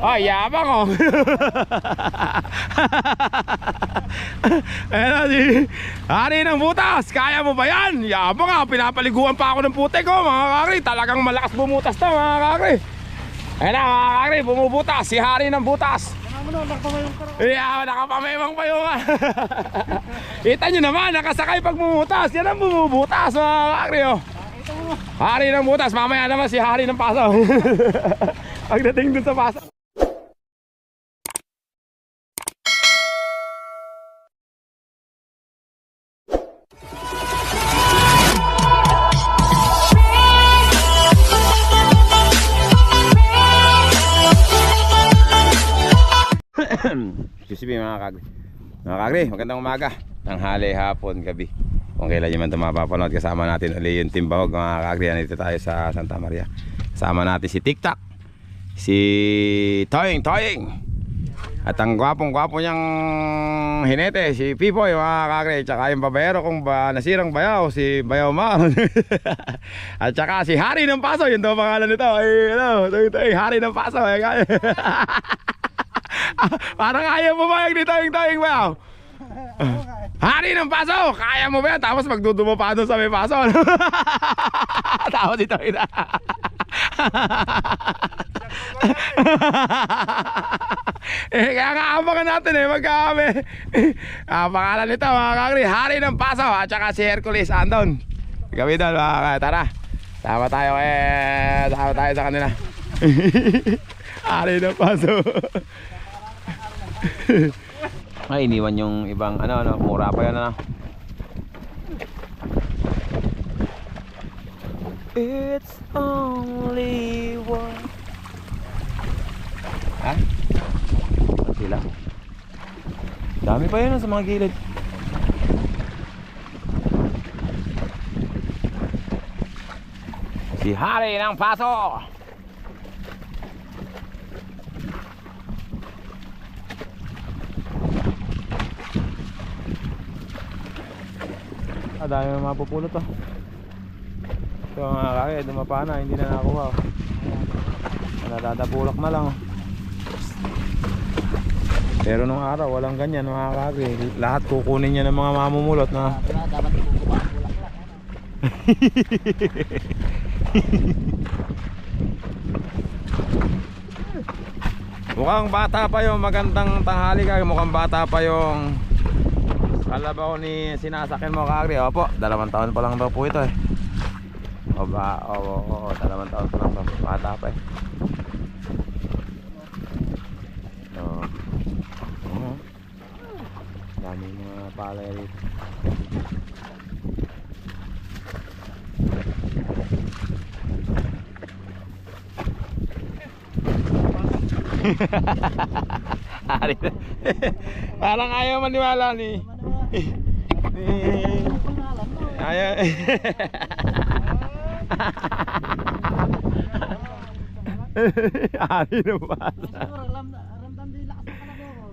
Ay, yabang oh. Ayan na si Hari ng butas. Kaya mo ba yan? Yabang ah. Pinapaliguan pa ako ng putek ko mga kakri. Talagang malakas bumutas na mga kakri. Ayan na mga kakri. Bumubutas. Si Hari ng butas. Yeah, nakapamayang pa yung Kita nyo naman, nakasakay pag bumutas. Yan ang bumubutas mga kakri oh. Hari ng butas, mamaya naman si Hari ng paso. Pagdating dun sa paso. Me mga kagri. Mga kagri, magandang umaga. Tanghali, hapon, gabi. Kung kailan nyo man ito mapapanood, kasama natin uli yung Timbawag mga kagri. Nandito tayo sa Santa Maria. Kasama natin si TikTok, si Toying Toying. At ang gwapong-gwapo niyang hinete, si Pipoy mga kagri. Tsaka yung babayero kung ba nasirang bayaw, si Bayaw Maron. At tsaka si Hari ng Paso, yun daw ang pangalan nito. Ay, ano, Hari ng Paso. Ay, Parang ayaw mo ba yung dito yung tayong ba? Hari ng paso! Kaya mo ba yan? Tapos magdudumo pa doon sa may paso. Tapos ito ina. eh, kaya nga abangan natin eh, magkakami. ah, pangalan nito mga kakri, Hari ng Paso at saka si Hercules Andon. Kami doon mga kakri, tara. Sama tayo eh, sama tayo sa kanila. Hari ng Paso. Ay, iniwan yung ibang ano, ano, mura pa yun, ano. It's only one. Ha? Sila? Dami pa yun ah, sa mga gilid. Si Hari ng Paso! Ah, dami na mapupulot to. Ito mga kaya, dumapa na, hindi na nakuha. oh. Nadadapulak na lang. oh. Pero nung araw, walang ganyan mga kaya. Lahat kukunin niya ng mga mamumulot na. Dapat lang. Mukhang bata pa yung magandang tanghali ka. Mukhang bata pa yung kalabaw ni sinasakyan mo kakri. Opo, dalawang taon pa lang daw po ito eh. O ba, oo, oo, oo, dalawang taon pa lang daw. Bata pa eh. Oo. Oo. Daming mga palay rito. Parang ayaw maniwala ni. Ni ayaw. Hari na alam, ramdam din lakas ng kalabo.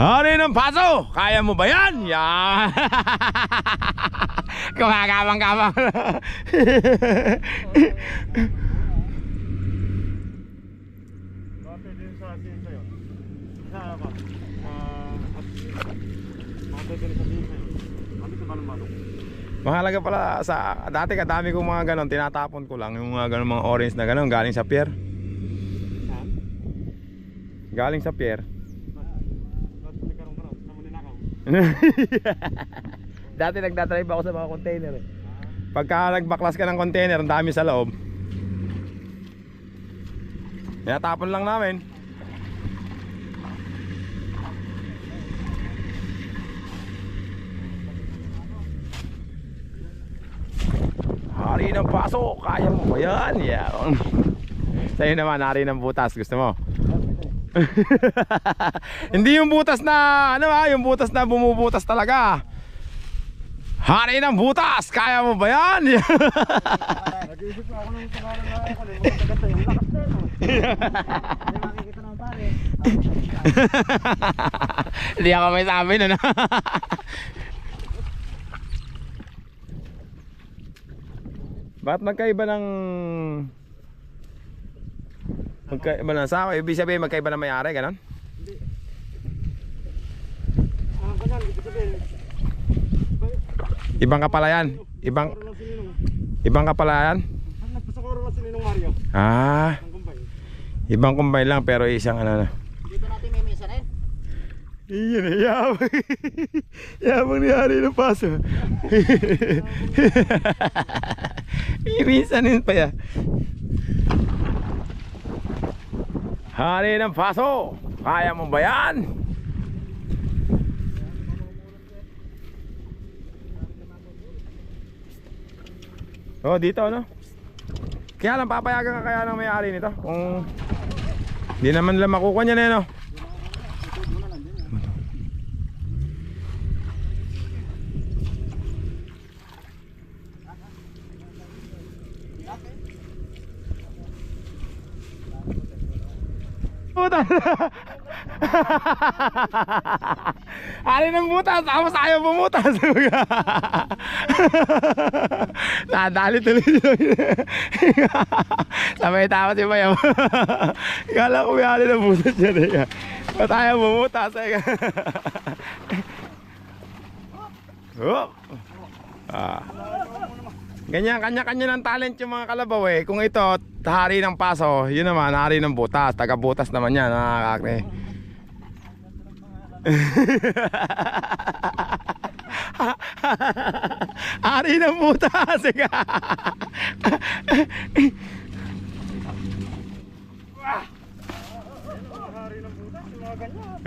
Hari ng paso! Kaya mo ba yan? Yan! Kumakabang-kabang Dati din sa atin sa'yo. Sa ako. Dati din sa atin sa'yo. Kami sa balong-balong. Mahalaga pala sa dati kadami kong mga ganon tinatapon ko lang yung mga ganon mga orange na ganon galing sa pier. Galing sa pier. Dati nagdadrive ako sa mga container eh. Pagka nagbaklas ka ng container, ang dami sa loob. Tinatapon lang namin. Hari ng paso, kaya mo ba yan? Yeah. Sa'yo naman, hari ng butas, gusto mo? Hindi yung butas na, ano ah, yung butas na bumubutas talaga. Hari ng butas, kaya mo ba yan? Nag-iisip ako ng pangalan na ako. Yung mga tagat yung lakas na yun. Hindi makikita naman pare. Hindi ako may sabi nun. Bakit magkaiba ng... Magkaiba ng sako? Ibig sabihin magkaiba ng may-ari, ganon? Ah, ganyan, ibig sabihin. Ibang kapalayan? Ibang, ibang kapalayan? Ang nagpasakuro lang si Ninong Mario. Ah, Ang ibang kumbay lang pero isang ano na. Dito natin may mesa rin. Iyan eh, yabang. yabang ni Hari ng paso. Irisanin pa ya. Hari ng paso. Kaya mo ba yan? Oh, dito no? Kaya lang papayagan ka kaya ng may-ari nito kung hindi naman nila makukuha niya na yun, no? Butas. Ari ng butas, tapos ayaw bumutas. Nadali tuloy. Sabay tawa si Bayaw. Kala ko may ari ng butas siya. Eh. Ba't ayaw bumutas? Eh. Ah. Ganyan, kanya-kanya ng talent yung mga kalabaw eh. Kung ito, hari ng paso, yun naman, hari ng butas. Taga-butas naman yan, mga hari ng butas. Hari ng butas, mga ganyan.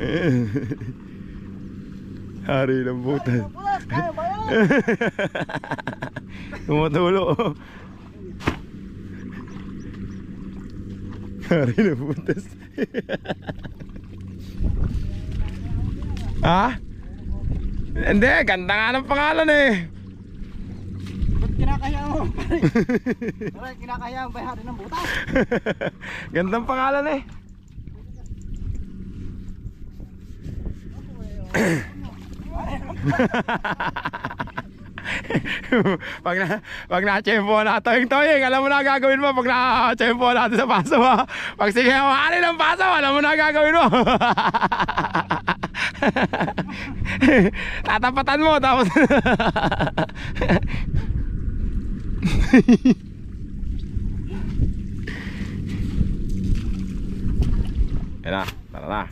hari ng butas. Tumutulo. Hari ng butas. Ha? Hindi, ganda nga ng pangalan eh. Ba't kinakaya mo? Pare, kinakaya ang bayari ng butas. Gandang pangalan eh. pag na pag na-chempo na toying toying alam mo na gagawin mo pag na-chempo natin sa paso ha pag sige mo ano ng paso alam mo na gagawin mo tatapatan mo tapos Yan na, tara na.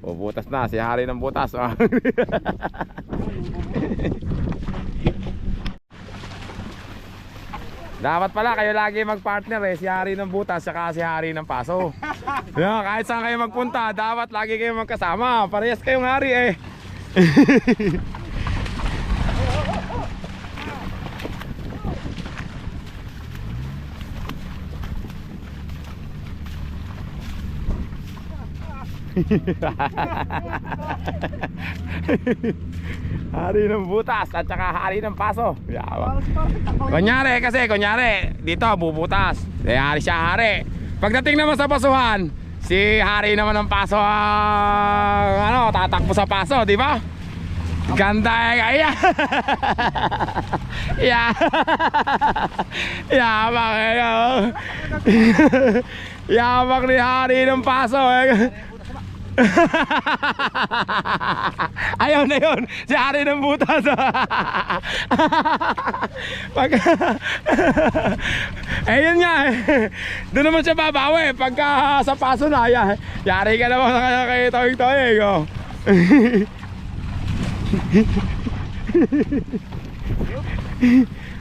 Bubutas na, si Hari ng butas. Dapat pala kayo lagi magpartner eh, si Hari ng butas saka si Hari ng paso. Yan, kahit saan kayo magpunta, dapat lagi kayo magkasama. Parehas kayong Hari eh. hari ng butas at saka hari ng paso. Yawa. Kunyari kasi, kunyari, dito bubutas. Eh, hari siya hari. Pagdating naman sa pasuhan, si hari naman ng paso ang ano, tatakbo sa paso, di ba? Ganda eh, kaya. yeah. Yabang eh. oh. Yabang ni hari ng paso eh. Ayaw na yun. Si Ari ng butas. Pag... eh yun nga eh. Doon naman siya babawi. Pagka sa paso na, ya, yari ka naman sa kay Toying Toying. Oh.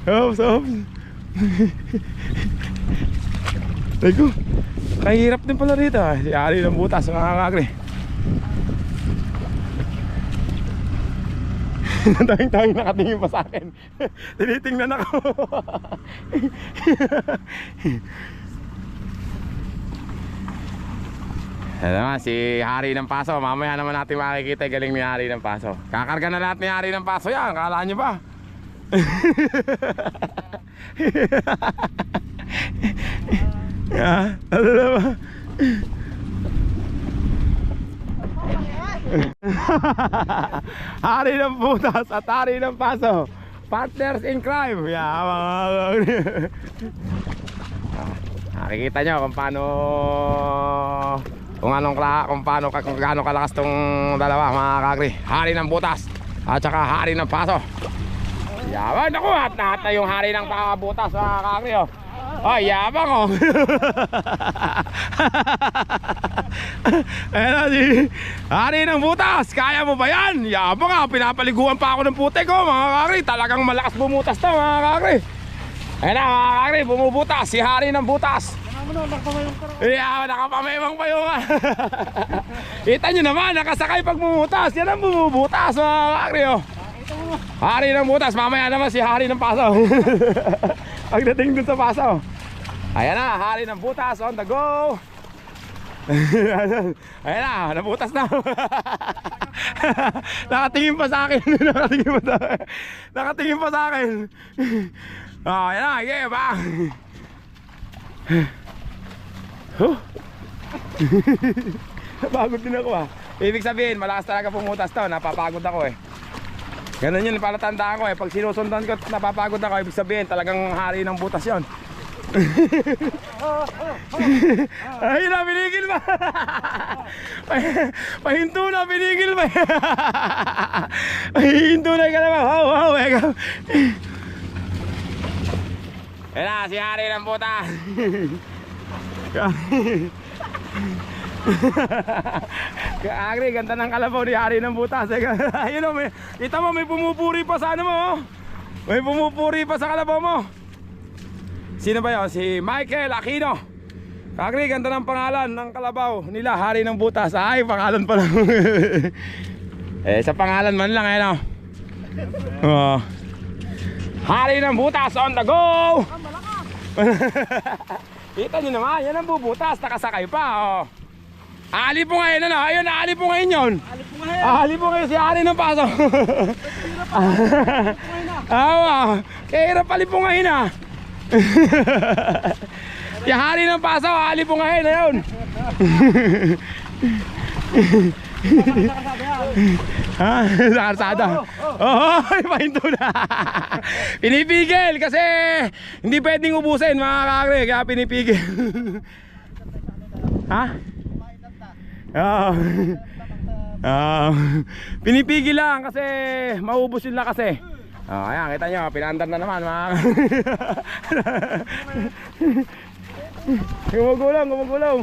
Oops, oops. Teko. Kahirap din pala rito. ah. Si Ari ng butas, mga kakri. Tanging-tanging nakatingin pa sa akin. Tinitingnan ako. Alam naman, si Hari ng Paso. Mamaya naman natin makikita galing ni Hari ng Paso. Kakarga na lahat ni Hari ng Paso yan. Kala nyo ba? Ah, ano na ba? hari ng butas at hari ng paso. Partners in crime. Yeah, mga Nakikita nyo kung paano kung anong kung paano kung gaano kalakas tong dalawa mga kagri. Hari ng butas at saka hari ng paso. Yaman ako at lahat na yung hari ng butas mga kagri oh. Ay, yabang oh. Ayan na si Hari ng butas, kaya mo ba yan? Yabang ah, pinapaliguan pa ako ng putek ko mga kagri Talagang malakas bumutas to mga kagri Ayan na mga kagri, bumubutas. Si Hari ng butas. Na, Yeah, nakapamemang pa yung Kita nyo naman, nakasakay pag bumutas Yan ang bumubutas mga kagri oh. Hari ng butas, mamaya naman si Hari ng paso Pagdating dun sa paso Ayan na, Hari ng butas on the go. Ayan na, nabutas na. Nakatingin pa sa akin. Nakatingin pa sa akin. Nakatingin pa sa akin. Oh, ayan na, yeah, ba? Huh? Napagod din ako ah. Ibig sabihin, malakas talaga pumutas to. Napapagod ako eh. Ganun yun, palatandaan ko eh. Pag sinusundan ko napapagod ako, ibig sabihin talagang hari ng butas yon. Ay na, pinigil ba? Pa- Pahinto na, pinigil ba? Pahinto na ka naman. Wow, wow, ikaw. Yan na, si hari ng butas. Kaagri, ganda ng kalabaw ni Hari ng Butas. Ayun o, may, kita mo may pumupuri pa sa ano mo. oh. May pumupuri pa sa kalabaw mo. Sino ba yun? Si Michael Aquino. Kaagri, ganda ng pangalan ng kalabaw nila, Hari ng Butas. Ay, pangalan pa lang. eh, sa pangalan man lang, ayun o. Oh. Hari ng Butas on the go! Kita nyo naman, yan ang bubutas, nakasakay pa, oh. Ali po ngayon, ano? Ayun, ali po ngayon yun. Alit mo ngayon. Ah, ali po ngayon si Ari ng paso. Awa, kaya hirap ali po ngayon ah. si Hari ng paso, ali po ngayon, ayun. Ha? Sa karsada. Oh, pahinto na. pinipigil kasi hindi pwedeng ubusin mga kakre, kaya pinipigil. ha? Oo. Oo. pinipigil lang kasi maubos yun lang kasi. Oh, ayan, kita nyo, pinandar na naman mga Gumugulong, gumugulong.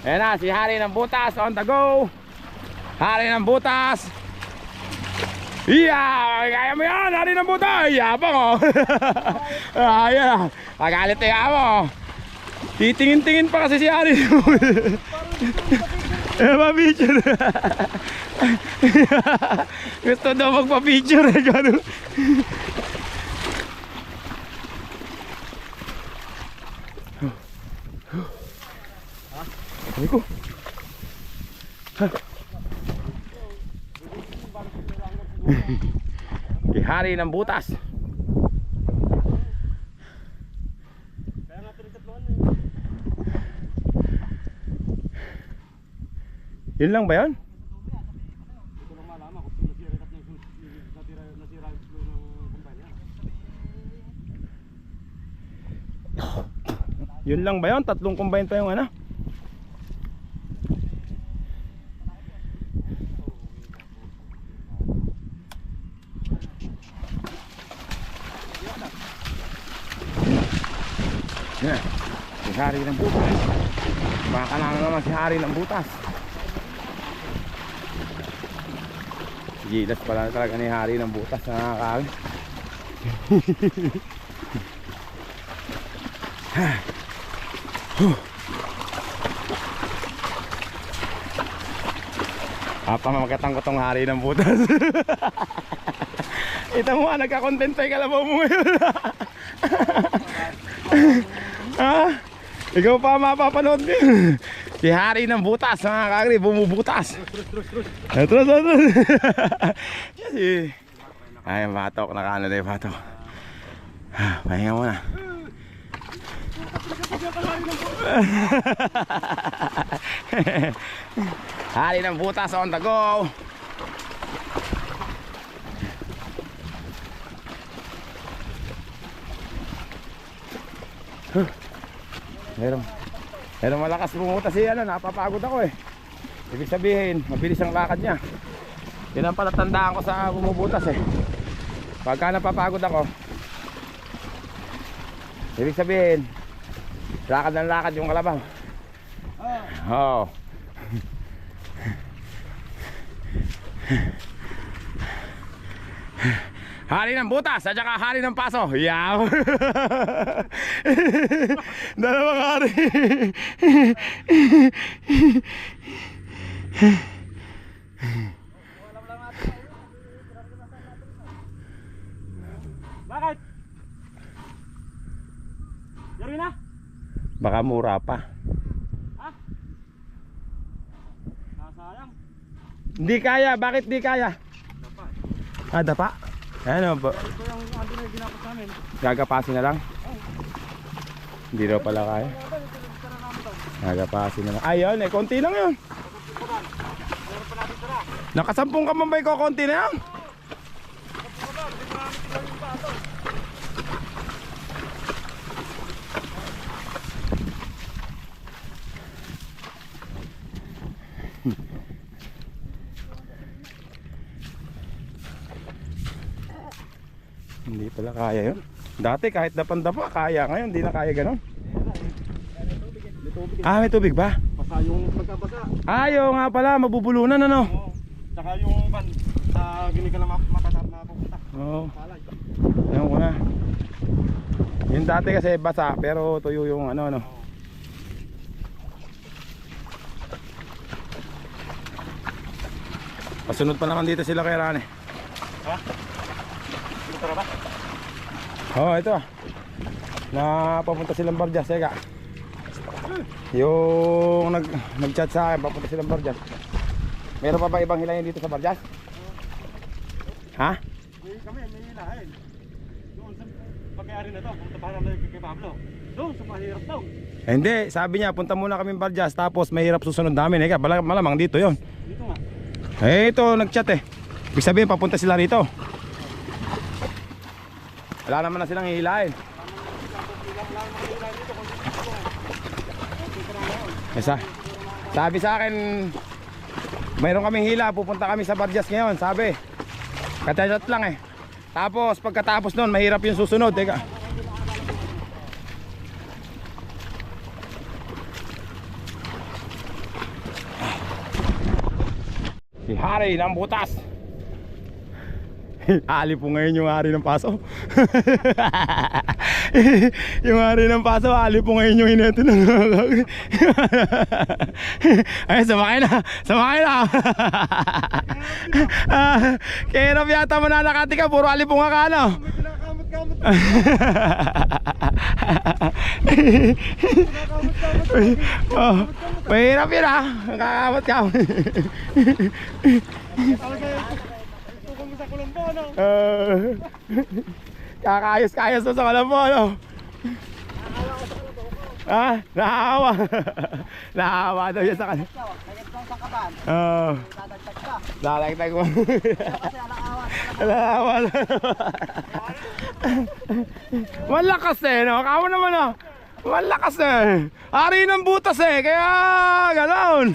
Ayan na, si Hari ng Butas on the go. Hari ng Butas. Iya, kaya mo yan, Hari ng Butas. Yabang oh. Ayan, pagalit na yabang oh. Titingin-tingin pa kasi si Hari. Eh, pa-picture. Gusto daw magpa-picture eh, gano'n. Ay ko. Ihari ng butas. Kaya nga tinitatloan eh. Yun lang ba yun? Yun lang ba yun? Tatlong combine pa yung ano? Yan. Si Hari ng butas. Baka na naman si Hari ng butas. Gilas pala talaga ni Hari ng butas na nakakawin. Papamagatang ko tong hari ng butas. Ito mo ah, nagka-content pa yung kalabaw mo ngayon. ha? Ikaw pa mapapanood ko Tihari ng butas mga kagri, bumubutas. Trus, trus, trus. Ay, eh. batok, nakano na yung batok. Ah, pahinga muna. Hari ng butas on the go. Huh. Meron. Meron malakas bumunta si ano, napapagod ako eh. Ibig sabihin, mabilis ang lakad niya. Yan ang palatandaan ko sa bumubutas eh. Pagka napapagod ako, ibig sabihin, lakad ng lakad yung kalabaw. Oo. Oh. Hari ng butas at saka hari ng paso. Yaw. Dalawang hari. Bakit? Yari na? Baka mura pa. Ha? Nasayang. Hindi kaya, bakit di kaya? Dapat. Ah, dapa. Ano ba? Ito yung yung ginapos. Gagapasin na lang? Hindi daw pala kaya. Gagapasin na lang. Ayun eh, konti lang yun. Nakasampung ka mambay ko, konti na yan. Kaya yun. Dati kahit dapandapa, kaya. Ngayon, hindi na kaya ganun. Ah, may tubig ba? Basta yung pagkabaga. Ayaw nga pala, mabubulunan ano. Oo. Tsaka yung ban sa na ma- matatap na pupunta. Oo, ayaw ko na. Yung dati kasi basa, pero tuyo yung ano ano. Pasunod pa naman dito sila kay Rane. Ha? Dito tara ba? Oo, oh, ito. Na papunta silang Barjas, eka. Yung nag nag-chat sa akin, papunta silang Barjas. Meron pa ba ibang hilayan dito sa Barjas? Ha? May kami, may hilahin. Doon sa pagkayari na to, pumunta pa namin kay Pablo. Doon sa mahirap daw. Eh, hindi, sabi niya punta muna kami Barjas tapos mahirap susunod namin. Eka, malamang dito 'yon. Dito nga. Eh, ito nag-chat eh. Ibig sabihin papunta sila rito. Wala naman na silang hihilahin. Isa. Sabi sa akin, mayroon kaming hila, pupunta kami sa Barjas ngayon, sabi. Katachat lang eh. Tapos pagkatapos nun, mahirap yung susunod. Teka. Si Hari ng butas. Ali po ngayon yung hari ng paso. yung hari ng paso, ali po ngayon yung ineto ng Ay, sumakay na. Sumakay na. Ah, Kaya yata mananakati ka, puro ali po nga ka, ano? Oh, mahirap yun ah. Kakakamot ka. Talaga yung tukong mo sa Colombo, no? Uh, kakayos-kayos na sa kalambo, ano? Ah, naawa. naawa daw yan sa kalambo. Kaya kung sa kaban, Oo. dadagdag ka. Lalagtag mo. Kasi alakawan. naawa. Malakas eh, no? Kamu naman, no? Malakas eh. Hari ng butas eh, kaya ganoon.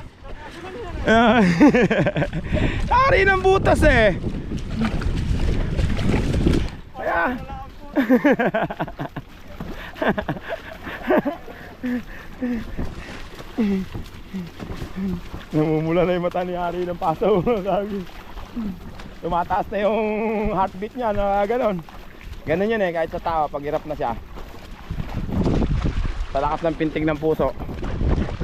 Ah. Hari ng butas eh. Kaya. Namumula na yung mata ni Hari ng paso. Sabi. Tumataas na yung heartbeat niya na gano'n. Ganun yun eh, kahit sa tao, pag hirap na siya. Sa lakas ng pintig ng puso,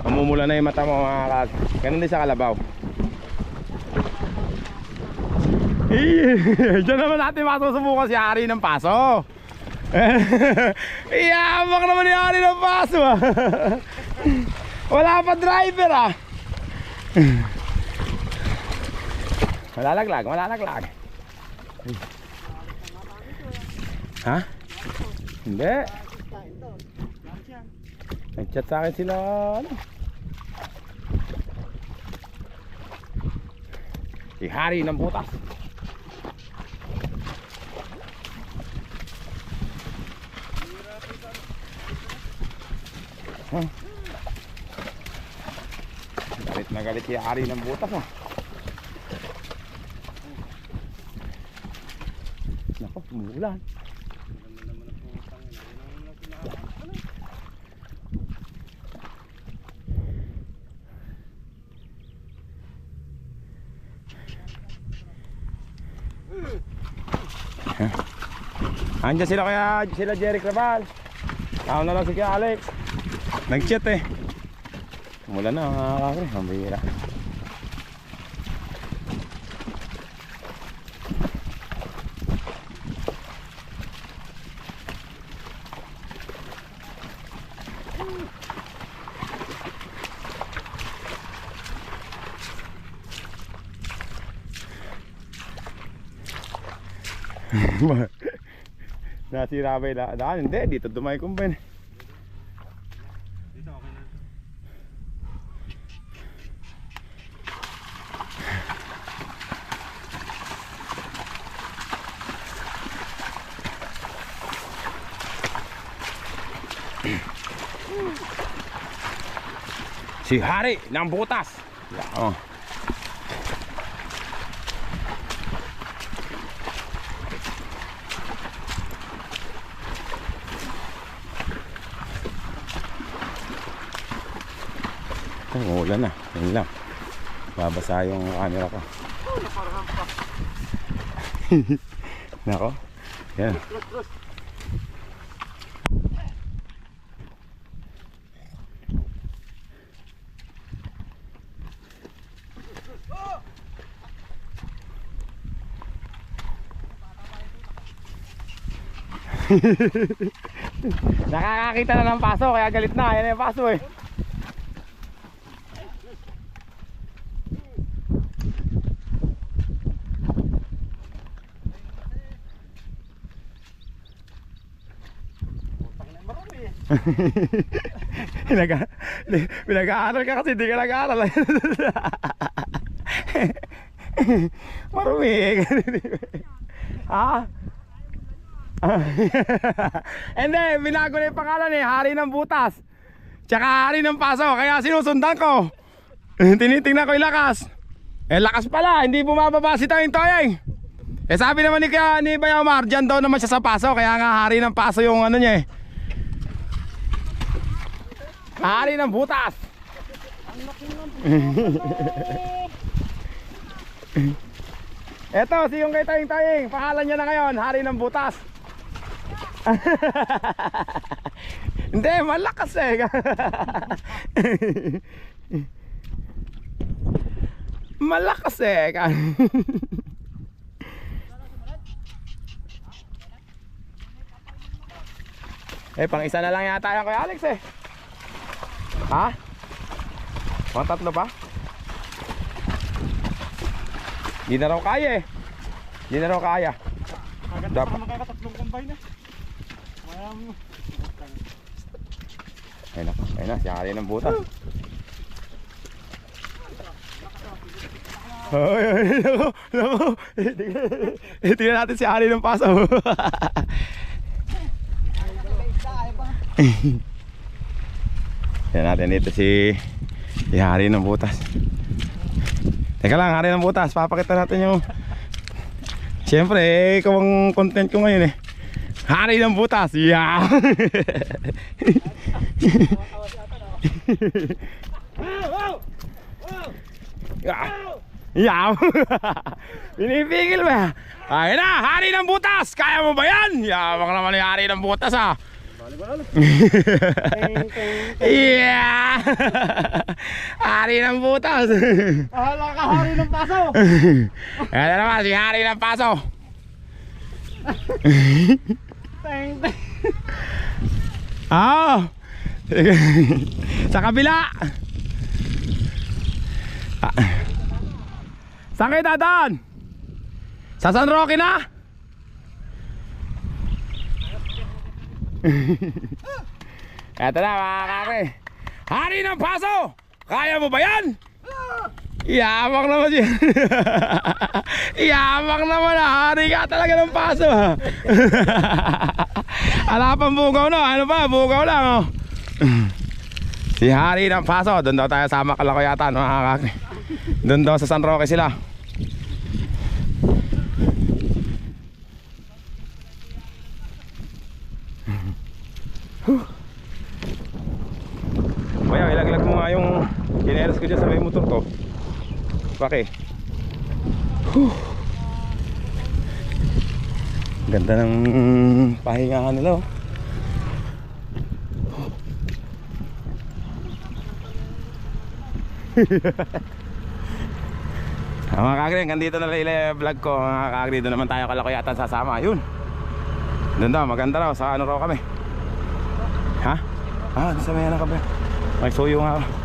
mamumula na yung mata mo mga kag. Ganun din sa kalabaw. Eh, Diyan naman natin masusubukan si Hari ng paso. Iyamak naman ni Hari ng paso. Wala pa driver ah. Malalaglag, malalaglag. Ha? Hindi. Nag-chat sa akin sila ano. Si Hari ng butas. Huh? Galit na galit si Ari ng butas ah. Nako, umuulan. Andiyan sila kaya sila Jerry Craval. Tao na lang si Kuya Alex. Nag-chat eh. Mula na mga kakre, ang bihira. Nasira ba yung da- daan? Hindi, dito dumay combine. Si Hari ng butas. Oh. Oh, ulan na. Yun lang. Babasa yung camera ko. Nako. Yan. Nakakakita na ng paso kaya galit na. Yan yung paso eh. Pinag pinag-aaral ka kasi hindi ka nag-aaral. Marumi eh. ha? Hindi, binago na yung pangalan eh. Hari ng butas. Tsaka hari ng paso. Kaya sinusundan ko. Tinitingnan ko yung lakas. Eh lakas pala, hindi bumababa si Toying Toying. Eh sabi naman ni, kaya, ni Bayamar, dyan daw naman siya sa paso. Kaya nga hari ng paso yung ano niya eh. Hari ng butas. Eto, si yung kay Taying Taying, pangalan niya na ngayon, Hari ng Butas. Hindi, malakas eh. malakas eh. eh, pang isa na lang yata yan kay Alex eh. Ha? Mga tatlo pa? Di na raw kaya eh. Di na raw kaya. Dapat- pa magkakatatlong combine eh. Ayun na, ayun na, siya ng butas. Hoy, hoy, naku, naku. Tingnan- natin si Ari ng paso. Tingnan natin dito si Hari ng butas. Teka lang, Hari ng butas, papakita natin yung Siyempre, eh, ikaw ang content ko ngayon eh. Hari ng butas, yeah! Yeah. Pinipigil ba? Ayun na, hari ng butas! Kaya mo ba yan? Yabang naman yung hari ng butas ha! yeah! hari ng butas! Bahala ka hari ng paso. Ayan na naman, si hari ng paso! Teng, teng. Ah! Sa kabila! Ah. Saan kayo dadaan? Sa San Roque na? Eto na mga kake. Hari ng paso! Kaya mo ba yan? Yamang naman siya. Yamang naman ah. Hari ka talaga ng paso ha. Ala pang bugaw na. Ano pa? Bugaw lang oh. Si Hari ng Paso, doon daw tayo sa Makalakuyatan mga kakri. Doon daw sa San Roque sila. Kaya ilaglag mo nga yung kineras ko dyan sa may motor ko. Huh. Ganda ng pahingahan nila oh. Ah, mga kagri, hanggang dito na yung vlog ko mga kagri, doon naman tayo kalakuyatan sasama yun doon daw, maganda raw, sa ano raw kami ha? ah, sa may ano ka ba? may suyo nga ako